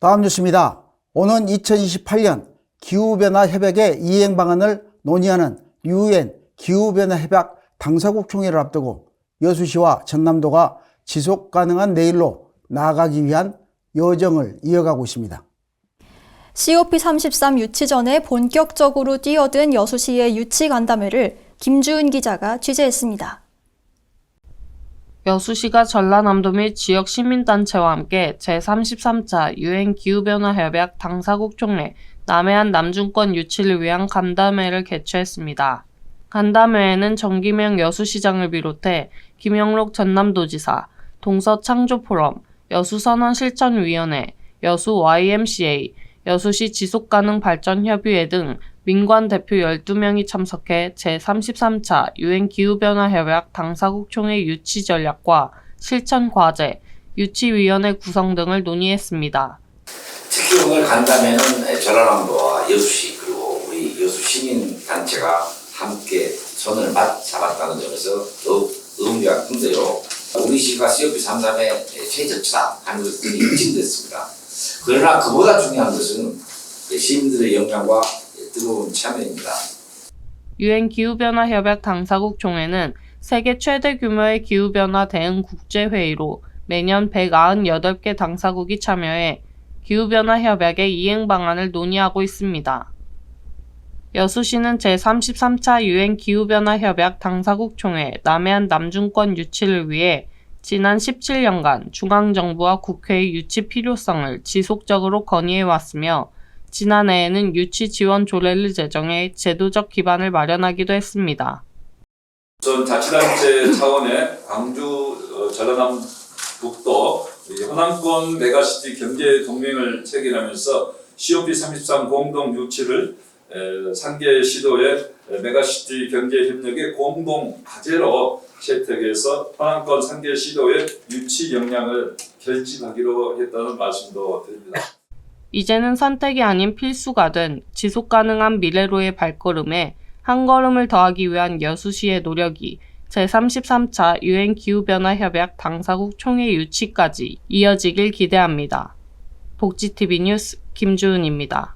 다음 뉴스입니다. 오는 2028년 기후변화 협약의 이행 방안을 논의하는 유엔 기후변화 협약 당사국 총회를 앞두고 여수시와 전남도가 지속 가능한 내일로 나아가기 위한 여정을 이어가고 있습니다. COP33 유치 전에 본격적으로 뛰어든 여수시의 유치 간담회를 김주은 기자가 취재했습니다. 여수시가 전라남도 및 지역 시민단체와 함께 제33차 유엔 기후변화 협약 당사국 총회 남해안 남중권 유치를 위한 간담회를 개최했습니다. 간담회에는 정기명 여수시장을 비롯해 김영록 전남도지사, 동서창조포럼, 여수선언실천위원회, 여수 YMCA, 여수시 지속가능발전협의회 등 민관 대표 12명이 참석해 제33차 유엔 기후변화 협약 당사국 총회 유치 전략과 실천 과제, 유치위원회 구성 등을 논의했습니다. 특히 오늘 간담회는 전라남도와 여수시 그리고 우리 여수 시민단체가 함께 손을 맞 잡았다는 점에서 더욱 의미가 큰데요. 우리 시가 COP33의 최저치다 하는 것들이 인증됐습니다. 그러나 그보다 중요한 것은 시민들의 역량과 뜨거운 참여입니다. 유엔 기후변화 협약 당사국 총회는 세계 최대 규모의 기후변화 대응 국제회의로 매년 198개 당사국이 참여해 기후변화 협약의 이행 방안을 논의하고 있습니다. 여수시는 제33차 유엔 기후변화 협약 당사국 총회 남해안 남중권 유치를 위해 지난 17년간 중앙정부와 국회의 유치 필요성을 지속적으로 건의해 왔으며 지난해에는 유치 지원 조례를 제정해 제도적 기반을 마련하기도 했습니다. 우선 자치단체 차원의 광주 어, 전라남북도 이 호남권 메가시티 경제 동맹을 체결하면서 COP33 공동 유치를 에, 3개 시도의 메가시티 경제 협력의 공동 과제로 채택해서 호남권 3개 시도의 유치 역량을 결집하기로 했다는 말씀도 드립니다. 이제는 선택이 아닌 필수가 된 지속 가능한 미래로의 발걸음에 한 걸음을 더하기 위한 여수시의 노력이 제33차 유엔 기후변화 협약 당사국 총회 유치까지 이어지길 기대합니다. 복지TV 뉴스 김주은입니다.